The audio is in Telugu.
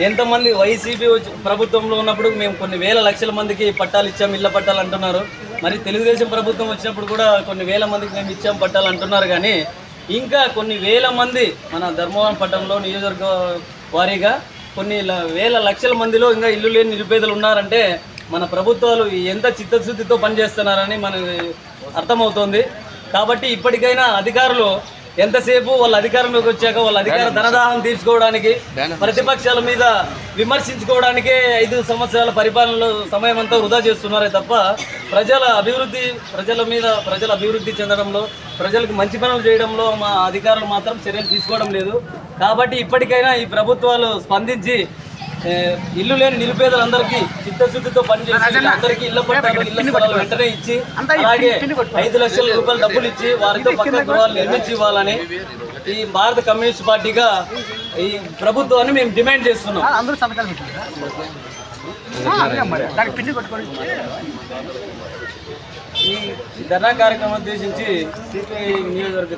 ఎంతమంది వైసీపీ వచ్చి- ప్రభుత్వంలో ఉన్నప్పుడు మేము కొన్ని వేల లక్షల మందికి పట్టాలు ఇచ్చాం ఇళ్ళ పట్టాలు అంటున్నారు. మరి తెలుగుదేశం ప్రభుత్వం వచ్చినప్పుడు కూడా కొన్ని వేల మందికి మేము ఇచ్చాం పట్టాలు అంటున్నారు కానీ ఇంకా కొన్ని వేల మంది మన ధర్మవరం పట్టణంలో నియోజకవర్గ వారీగా కొన్ని ల- వేల లక్షల మందిలో ఇంకా ఇల్లు లేని నిరుపేదలు ఉన్నారంటే మన ప్రభుత్వాలు ఎంత చిత్తశుద్ధితో పనిచేస్తున్నారని మనకి అర్థమవుతోంది. కాబట్టి ఇప్పటికైనా అధికారులు ఎంతసేపు వాళ్ళ అధికారంలోకి వచ్చాక వాళ్ళ అధికార ధనదాహం తీర్చుకోవడానికి ప్రతిపక్షాల మీద విమర్శించుకోవడానికే ఐదు సంవత్సరాల పరిపాలనలో సమయం అంతా వృధా చేస్తున్నారే తప్ప ప్రజల అభివృద్ధి ప్రజల మీద ప్రజల అభివృద్ధి చెందడంలో ప్రజలకు మంచి పనులు చేయడంలో మా అధికారులు మాత్రం చర్యలు తీసుకోవడం లేదు. కాబట్టి ఇప్పటికైనా ఈ ప్రభుత్వాలు స్పందించి ఇల్లు లేని నిరుపేదలందరికీ చిత్తశుద్ధితో పనిచేసి అందరికీ ఇళ్ళ పట్టాలు ఇళ్ళ స్థలాలు వెంటనే ఇచ్చి అలాగే ఐదు లక్షల రూపాయలు డబ్బులు ఇచ్చి వారితో పక్క గృహాలు నిర్మించి ఇవ్వాలని ఈ భారత కమ్యూనిస్ట్ పార్టీగా ఈ ప్రభుత్వాన్ని మేము డిమాండ్ చేస్తున్నాం. అందరూ సంతకాలు ఈ ధర్నా కార్యక్రమం ఉద్దేశించి సిపిఐ నియోజకవర్గ